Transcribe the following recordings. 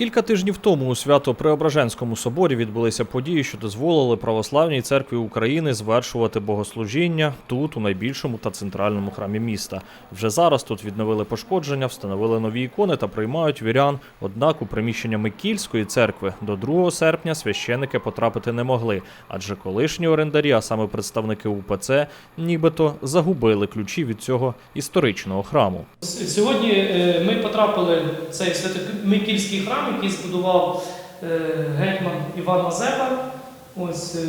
Кілька тижнів тому у Свято-Преображенському соборі відбулися події, що дозволили православній церкві України звершувати богослужіння тут, у найбільшому та центральному храмі міста. Вже зараз тут відновили пошкодження, встановили нові ікони та приймають вірян. Однак у приміщення Микільської церкви до 2 серпня священики потрапити не могли, адже колишні орендарі, а саме представники УПЦ, нібито загубили ключі від цього історичного храму. Сьогодні е, ми потрапили в цей Свято-Микільський храм, який збудував е, гетьман Іван Мазепа. Ось е,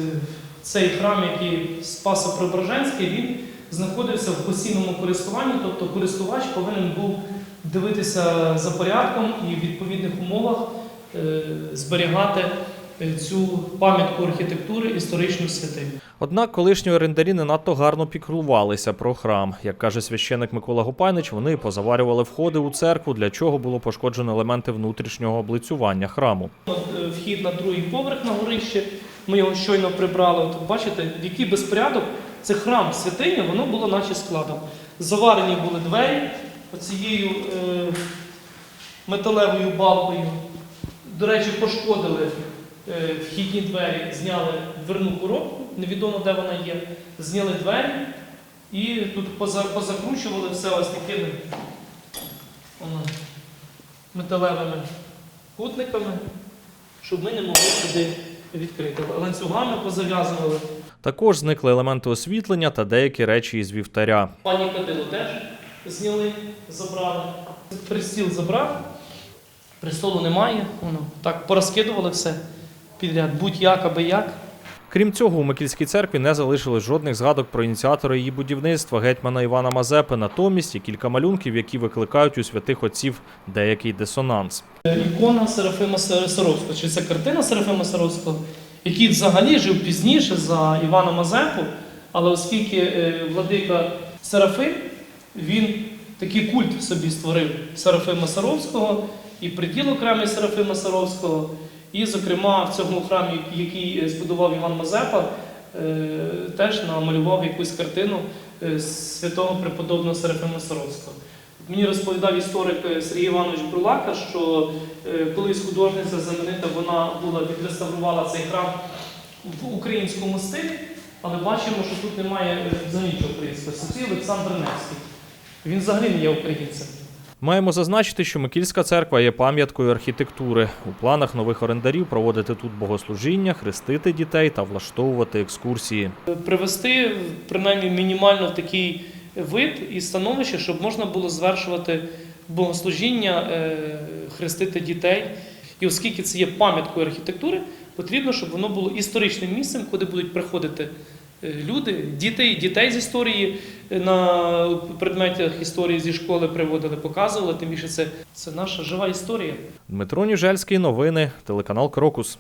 цей храм, який Спасо-Преображенський, він знаходився в постійному користуванні, тобто користувач повинен був дивитися за порядком і в відповідних умовах е, зберігати цю пам'ятку архітектури історичних святих. Однак колишні орендарі не надто гарно піклувалися про храм. Як каже священик Микола Гупайнич, вони позаварювали входи у церкву, для чого було пошкоджено елементи внутрішнього облицювання храму. От, е, Вхід на другий поверх на горище. Ми його щойно прибрали. От бачите, в який безпорядок це храм святиня, воно було наче складом. Заварені були двері оцією е, металевою балкою. До речі, пошкодили вхідні двері, зняли дверну коробку, невідомо де вона є, зняли двері і тут позакручували все ось такими металевими кутниками, щоб ми не могли сюди відкрити. Ланцюгами позав'язували. Також зникли елементи освітлення та деякі речі із вівтаря. Пані Кадило теж зняли, забрали. Пристіл забрав, престолу немає. Воно так порозкидували все підряд, будь-як аби як. Крім цього, у Микільській церкві не залишилось жодних згадок про ініціатора її будівництва гетьмана Івана Мазепи. Натомість є кілька малюнків, які викликають у святих отців деякий дисонанс. Ікона Серафима Саровського, чи це картина Серафима Саровського, який взагалі жив пізніше за Івана Мазепу, але оскільки е, владика Серафим, він такий культ собі створив Серафима Саровського і приділ окремий Серафима Саровського, і, зокрема, в цьому храмі, який збудував Іван Мазепа, е, теж намалював якусь картину е, святого преподобного Серафима Саровського. Мені розповідав історик е, Сергій Іванович Бурлака, що е, колись художниця знаменита, вона була відреставрувала цей храм в українському стилі, але бачимо, що тут немає е, взагалі українського. Святий Олександр Невський. Він взагалі не є українцем. Маємо зазначити, що Микільська церква є пам'яткою архітектури. У планах нових орендарів проводити тут богослужіння, хрестити дітей та влаштовувати екскурсії. Привести принаймні мінімально в такий вид і становище, щоб можна було звершувати богослужіння, е, хрестити дітей. І оскільки це є пам'яткою архітектури, потрібно, щоб воно було історичним місцем, куди будуть приходити люди, діти, дітей з історії е, на предметах історії зі школи приводили, показували. Тим більше це, це наша жива історія. Дмитро Ніжельський, новини, телеканал Крокус.